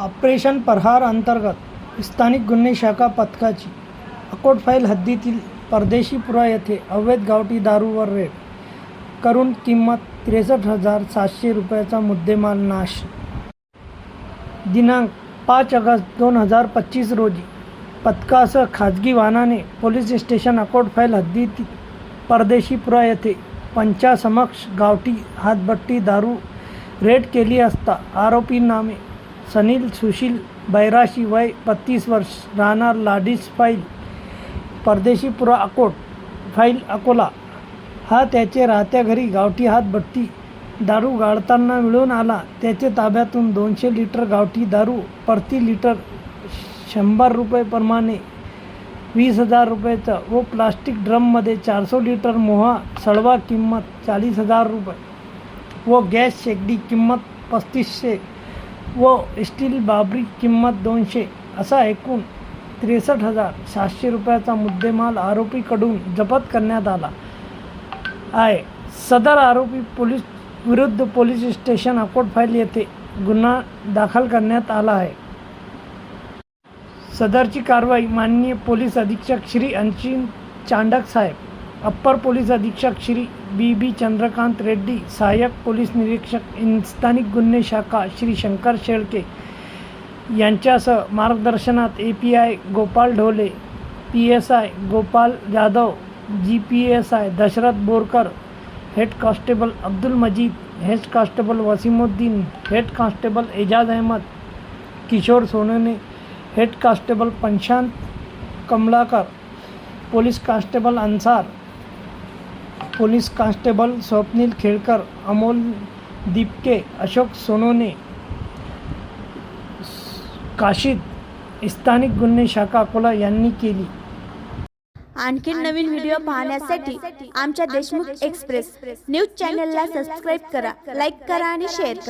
Operation प्रहार अंतर्गत स्थानिक गुन्हे शाखा पथकाची अकोट फाईल हद्दीतील परदेशी पुरा येथे अवैध गावठी दारूवर रेड करून किंमत त्रेसष्ट हजार सातशे रुपयाचा मुद्देमाल नाश. दिनांक पाच ऑगस्ट दोन हजार पच्चीस रोजी पथकासह खाजगी वाहनाने पोलीस स्टेशन अकोट फाईल हद्दीत परदेशी पुरा येथे पंचासमक्ष गावठी हातभट्टी दारू रेड केली असता आरोपी नामे सनील सुशील बैराशी वय बत्तीस वर्ष राहणार लाडीज फाईल परदेशीपुरा अकोट फाईल अकोला. हा त्याचे राहत्या घरी गावठी हातभट्टी दारू गाळताना मिळून आला. त्याचे ताब्यातून दोनशे लिटर गावठी दारू प्रति लिटर शंभर रुपये प्रमाणे वीस हजार रुपयाचं व प्लास्टिक ड्रममध्ये चारशे लिटर मोहा सळवा किंमत चाळीस हजार रुपये व गॅस शेगडी किंमत पस्तीसशे व स्टील बाबरी किंमत दोनशे असा एकूण त्रेसष्ट हजार सातशे रुपयाचा मुद्देमाल आरोपीकडून जप्त करण्यात आला आहे. सदर आरोपी पोलीस विरुद्ध पोलीस स्टेशन अकोट फाईल येथे गुन्हा दाखल करण्यात आला आहे. सदरची कारवाई माननीय पोलीस अधीक्षक श्री अंशिन चांडक साहेब अप्पर पोलीस अधीक्षक श्री बी बी चंद्रकांत रेड्डी सहाय्यक पोलीस निरीक्षक इन स्थानिक गुन्हे शाखा श्री शंकर शेळके यांच्यासह मार्गदर्शनात A P I Gopal Dhole P S I Gopal Jadhav ji P S I Dasharath Borkar head constable Abdul Majeed head constable Wasimuddin head constable Ejaz Ahmed Kishor Sonne head constable Prashant Kamalakar police constable Ansar police constable Swapnil Khelkar Amol Dipke Ashok Sonawane Kashid स्थानिक गुन्हे शाखा अकोला यांनी केली. आणखी नवीन video पाहण्यासाठी आमच्या Deshmukh express news चॅनलला subscribe करा लाईक करा आणि शेअर करा.